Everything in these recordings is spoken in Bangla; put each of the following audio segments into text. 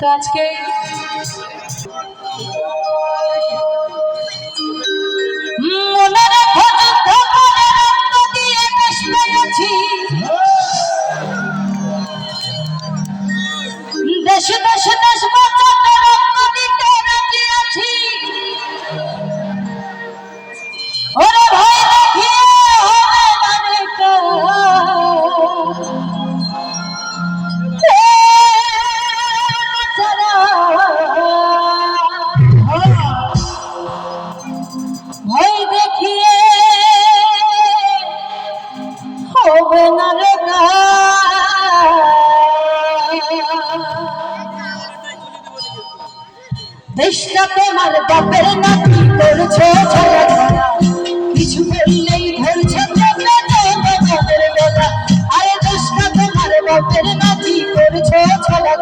তো আজকে হবে না রে দেশটা তোমার বাপের নাতি করছে ছায়া কিছু বললেই ধরছে আরে দেশটা তোমার বাপের নাতি করছে ছায়া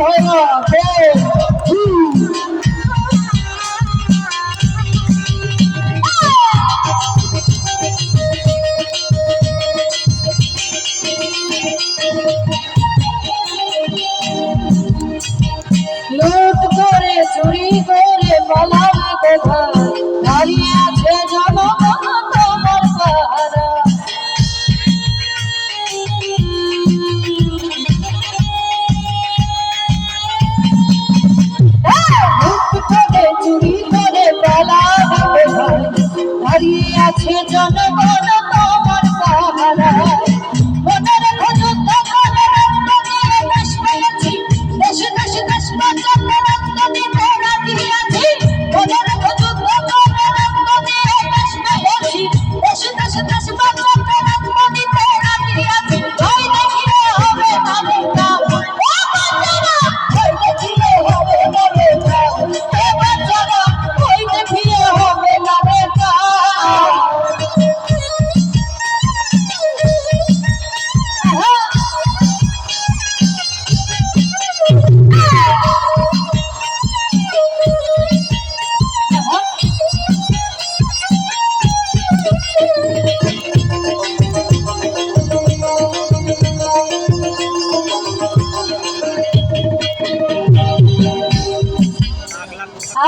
போயிடும்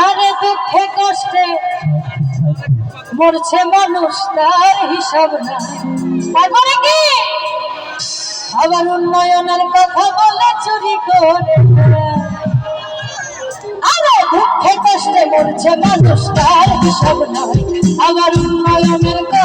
আরে দুঃখে কষ্টে মরছে মানুষ, তার হিসাব তারপরে কি? আবার উন্নয়নের কথা বলে চুরি করে। আরে দুঃখে কষ্টে মরছে মানুষ, তার হিসাব না আবার উন্নয়নের কথা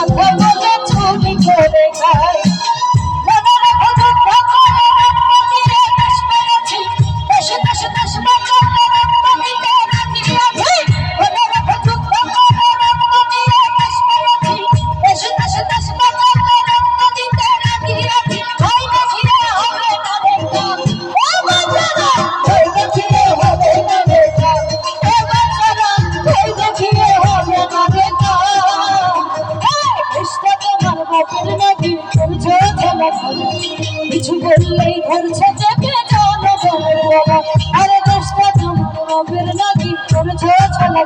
কিছু বললেই ধরছে চেপে জানো জমের বাবা আরে দশটা জমের বাবের নাকি করছে ছলা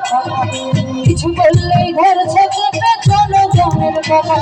কিছু বললেই ধরছে চেপে জানো বাবা